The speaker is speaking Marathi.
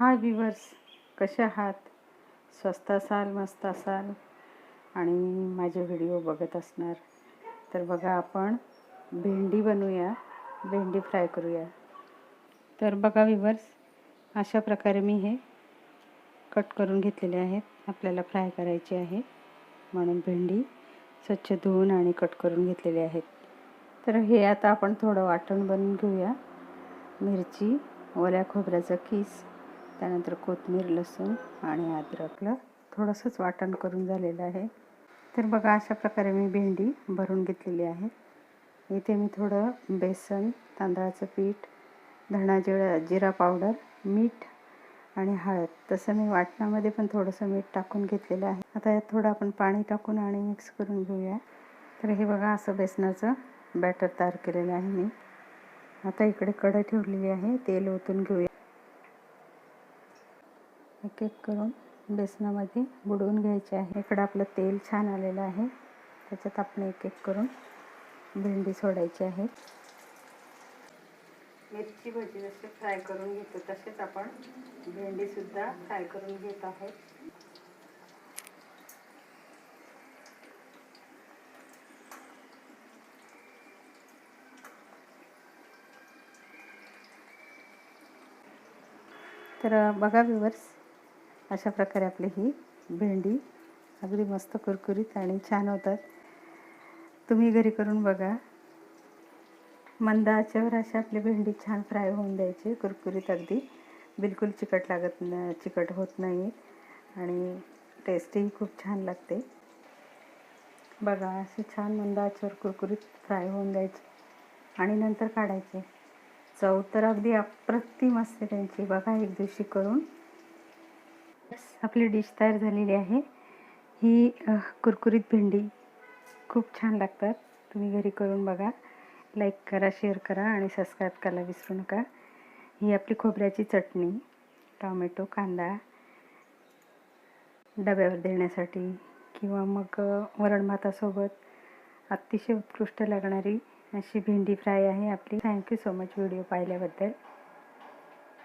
हाय विवर्स कसे आहात? स्वस्त असाल मस्त असाल? आणि माझे व्हिडिओ बघत असणार. तर बघा आपण भेंडी बनवूया. भेंडी फ्राय करूया. तर बघा विवर्स अशा प्रकारे मी हे कट करून घेतलेले आहेत. आपल्याला फ्राय करायचे आहे. म्हणून भेंडी स्वच्छ धुवून आणि कट करून घेतलेले आहेत. तर हे आता आपण थोडं वाटण बनवून घेऊया. मिरची ओल्या खोबऱ्याचा किस त्यानंतर कोथमीर लसूण आणि अद्रकला थोडंसंच वाटण करून झालेलं आहे. तर बघा अशा प्रकारे मी भेंडी भरून घेतलेली आहे. इथे मी थोडं बेसन तांदळाचं पीठ धणा जिरा जिरा पावडर मीठ आणि हळद तसं मी वाटणामध्ये पण थोडंसं मीठ टाकून घेतलेलं आहे. आता यात थोडं आपण पाणी टाकून आणि मिक्स करून घेऊया. तर हे बघा असं बेसनाचं बॅटर तयार केलेलं आहे मी. आता इकडे कढई ठेवलेली आहे तेल ओतून घेऊया. एक एक करून बेसनामध्ये बुडवून घ्यायचे आहे. इकडं आपलं तेल छान आलेलं आहे. त्याच्यात आपण एक एक करून भेंडी सोडायची आहे. मिरची भजी जसे फ्राय करून घेतो तसेच आपण भेंडीसुद्धा फ्राय करून घेत आहोत. तर बघा विवर्स अशा प्रकारे आपली ही भेंडी अगदी मस्त कुरकुरीत आणि छान होतात. तुम्ही घरी करून बघा. मंद आचेवर अशी आपली भेंडी छान फ्राय होऊन द्यायची कुरकुरीत अगदी. बिलकुल चिकट लागत न चिकट होत नाही आणि टेस्टही खूप छान लागते. बघा असे छान मंद आचेवर कुरकुरीत फ्राय होऊन द्यायचे आणि नंतर काढायचे. चव तर अगदी अप्रतिम असते त्यांची. बघा एक दिवशी करून आपली डिश तयार झालेली आहे. ही कुरकुरीत भेंडी. खूप छान लागतात. तुम्ही घरी करून बघा. लाईक करा शेअर करा आणि सबस्क्राईब करायला विसरू नका. ही आपली खोबऱ्याची चटणी टॉमॅटो कांदा डब्यावर देण्यासाठी किंवा मग वरण भातासोबत अतिशय उत्कृष्ट लागणारी अशी भेंडी फ्राय आहे आपली. थँक्यू सो मच व्हिडिओ पाहिल्याबद्दल.